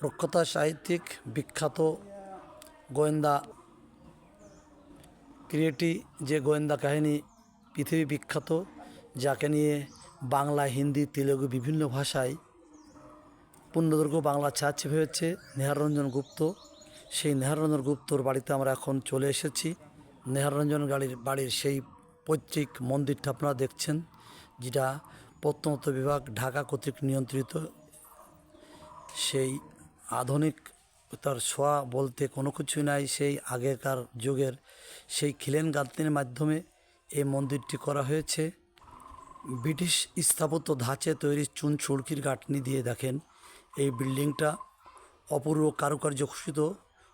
প্রখ্যাত সাহিত্যিক, বিখ্যাত গোয়েন্দা, ক্রিয়েটি যে গোয়েন্দা কাহিনী পৃথিবী বিখ্যাত, যাকে নিয়ে বাংলা, হিন্দি, তেলেগু বিভিন্ন ভাষায় পূর্ণদুর্গ বাংলা ছায়াছবি হয়েছে নেহাররঞ্জন গুপ্ত। সেই নেহাররঞ্জন গুপ্তর বাড়িতে আমরা এখন চলে এসেছি। নেহাররঞ্জন গাড়ির বাড়ির সেই পৈতৃক মন্দিরটা আপনারা দেখছেন, যেটা প্রত্নতত্ত্ব বিভাগ ঢাকা কর্তৃক নিয়ন্ত্রিত। সেই আধুনিক তার ছোঁয়া বলতে কোনো কিছুই নাই, সেই আগেকার যুগের সেই খিলেন গাঁথনির মাধ্যমে এই মন্দিরটি করা হয়েছে। ব্রিটিশ স্থাপত্য ধাঁচে তৈরি চুন সুড়কির গাঁথনি দিয়ে দেখেন, এই বিল্ডিংটা অপূর্ব কারুকার্য ঘোষিত।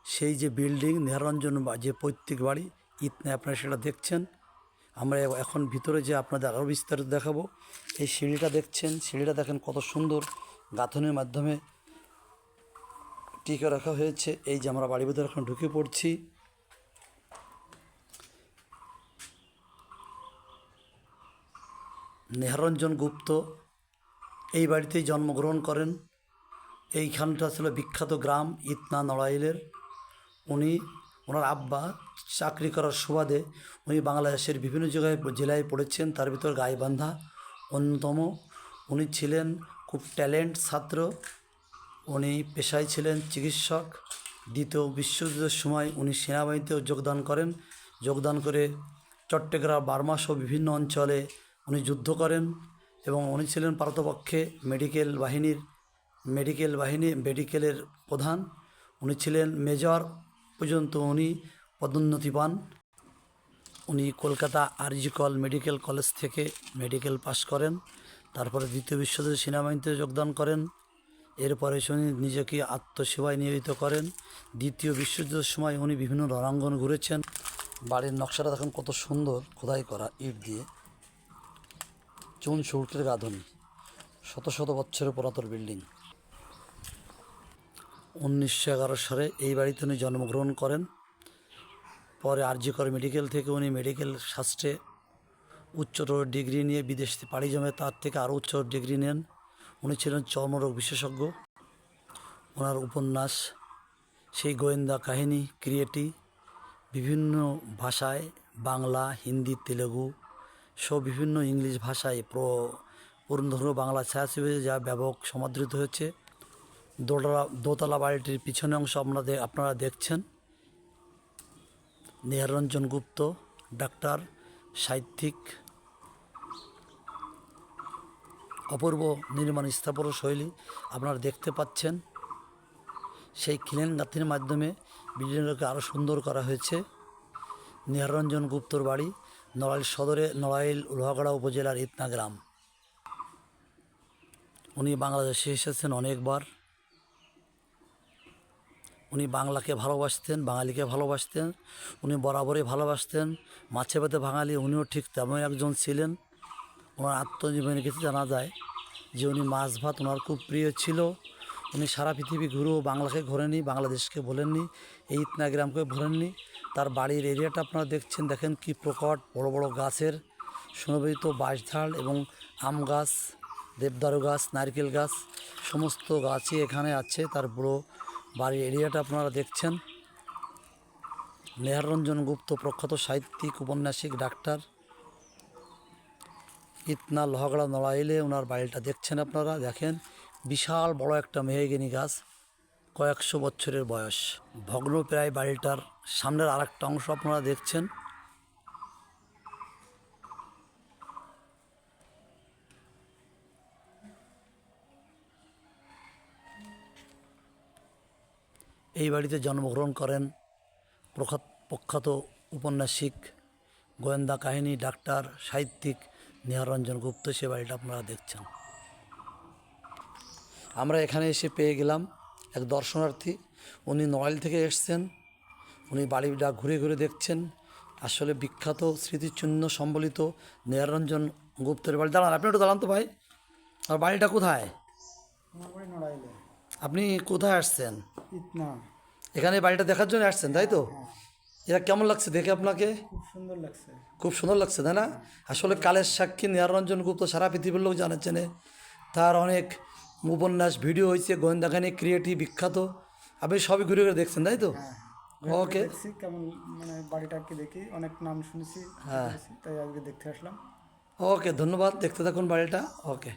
সেই যে বিল্ডিং, নিহারঞ্জন যে পৈতৃক বাড়ি, ইতনে আপনারা সেটা দেখছেন। আমরা এখন ভিতরে যে আপনাদের আরও বিস্তারিত দেখাবো, এই সিঁড়িটা দেখছেন। সিঁড়িটা দেখেন কত সুন্দর গাঁথনের মাধ্যমে টিকে রাখা হয়েছে। এই যে আমরা বাড়ির ভিতরে এখন ঢুকে পড়ছি। নেহারঞ্জন গুপ্ত এই বাড়িতেই জন্মগ্রহণ করেন। এইখানটা ছিল বিখ্যাত গ্রাম ইতনা নড়াইলের। উনি, ওনার আব্বা চাকরি করার সুবাদে উনি বাংলাদেশের বিভিন্ন জায়গায়, জেলায় পড়েছেন। তার ভিতর গাইবান্ধা অন্যতম। উনি ছিলেন খুব ট্যালেন্ট ছাত্র। উনি পেশায় ছিলেন চিকিৎসক। দ্বিতীয় বিশ্বযুদ্ধের সময় উনি সেনাবাহিনীতেও যোগদান করেন। যোগদান করে চট্টগ্রাম, বার্মা সহ বিভিন্ন অঞ্চলে উনি যুদ্ধ করেন এবং উনি ছিলেন পারতপক্ষে মেডিকেল বাহিনীর, মেডিকেল বাহিনী, মেডিকেলের প্রধান। উনি ছিলেন মেজর পর্যন্ত উনি পদোন্নতি পান। উনি কলকাতা আরজিকল মেডিকেল কলেজ থেকে মেডিকেল পাশ করেন। তারপরে দ্বিতীয় বিশ্বযুদ্ধে সেনাবাহিনীতে যোগদান করেন। এরপরে উনি নিজেকে আত্মসেবায় নিয়োজিত করেন। দ্বিতীয় বিশ্বযুদ্ধের সময় উনি বিভিন্ন রণাঙ্গন ঘুরেছেন। বাড়ির নকশাটা দেখুন কত সুন্দর, খোদাই করা ইট দিয়ে। চুন শুল্কের গাঁথনি, শত শত বছরের পুরাতন বিল্ডিং। উনিশশো এগারো সালে এই বাড়িতে উনি জন্মগ্রহণ করেন। পরে আরজিকর মেডিকেল থেকে উনি মেডিকেল শাস্ত্রে উচ্চতর ডিগ্রি নিয়ে বিদেশে পাড়ি জমে, তার থেকে আরও উচ্চ ডিগ্রি নেন। উনি ছিলেন চর্মরোগ বিশেষজ্ঞ। ওনার উপন্যাস, সেই গোয়েন্দা কাহিনী, ক্রিয়েটি, বিভিন্ন ভাষায়, বাংলা, হিন্দি, তেলেগু সব বিভিন্ন ইংলিশ ভাষায় প্র, পূর্ণধর্ম বাংলা ছায়াছবি যা ব্যাপক সমাদৃত হয়েছে। দোতলা দোতলা বাড়িটির পিছনে অংশ আপনাদের, আপনারা দেখছেন। নেহারঞ্জন গুপ্ত, ডাক্তার, সাহিত্যিক অপূর্ব নির্মাণ স্থাপন শৈলী আপনারা দেখতে পাচ্ছেন। সেই খিলেন গাঁথির মাধ্যমে বিল্ডিংটাকে আরও সুন্দর করা হয়েছে। নিহারঞ্জন গুপ্তর বাড়ি, নড়াইল সদরে নড়াইল লোহাগড়া উপজেলার ইতনা গ্রাম। উনি বাংলাদেশে এসেছেন অনেকবার। উনি বাংলাকে ভালোবাসতেন, বাঙালিকে ভালোবাসতেন, উনি বরাবরই ভালোবাসতেন। মাছে ভাতে বাঙালি, উনিও ঠিক তেমন একজন ছিলেন। ওনার আত্মজীবনী কিছু জানা যায় যে উনি মাছ ভাত ওনার খুব প্রিয় ছিল। উনি সারা পৃথিবী ঘুরেও বাংলাকে ঘোরেনি বাংলাদেশকে বলেননি এই ইতনা গ্রামকে ভরেননি তার বাড়ির এরিয়াটা আপনারা দেখছেন, দেখেন কি প্রকট, বড় বড় গাছের সুনবিত বাঁশঝাড় এবং আম গাছ, দেবদারু গাছ, নারকেল গাছ, সমস্ত গাছই এখানে আছে। তার বড় বাড়ির এরিয়াটা আপনারা দেখছেন। নেহারঞ্জন গুপ্ত প্রখ্যাত সাহিত্যিক, উপন্যাসিক, ডাক্তার। ইতনা লোহাগড়া নড়াইলে ওনার বাড়িটা দেখছেন আপনারা, দেখেন। বিশাল বড় একটা মেহগিনি গাছ, কয়েকশো বছরের বয়স। ভগ্ন প্রায় বাড়িটার সামনের আর একটা অংশ আপনারা দেখছেন। এই বাড়িতে জন্মগ্রহণ করেন প্রখ্যাত প্রখ্যাত উপন্যাসিক, গোয়েন্দা কাহিনী, ডাক্তার, সাহিত্যিক নিহারঞ্জন গুপ্ত সে বাড়িটা আপনারা দেখছেন। আমরা এখানে এসে পেয়ে গেলাম এক দর্শনার্থী। উনি নড়াইল থেকে এসছেন। উনি বাড়িটা ঘুরে ঘুরে দেখছেন। আসলে বিখ্যাত স্মৃতিচিহ্ন সম্বলিত নিহারঞ্জন গুপ্তের বাড়ি। দাঁড়ান আপনি একটু দাঁড়ান তো ভাই। আর বাড়িটা কোথায়? আপনি কোথায় আসছেন? এখানে বাড়িটা দেখার জন্য আসছেন তাই তো? এটা কেমন লাগছে দেখে আপনাকে? খুব সুন্দর লাগছে। খুব সুন্দর লাগছে তাই না? আসলে কালের সাক্ষী নিহারঞ্জন গুপ্ত সারা পৃথিবীর লোক জানে চেনে। তার অনেক উপন্যাস ভিডিও হয়েছে গোয়েন্দাখানি ক্রিয়েটিভ বিখ্যাত। আপনি সবই ঘুরে ঘুরে দেখছেন তাই তো? হ্যাঁ ওকে কেমন মানে বাড়িটাকে দেখি। অনেক নাম শুনেছি হ্যাঁ। তাই আজকে দেখতে আসলাম। ওকে ধন্যবাদ দেখতে থাকুন বাড়িটা। ওকে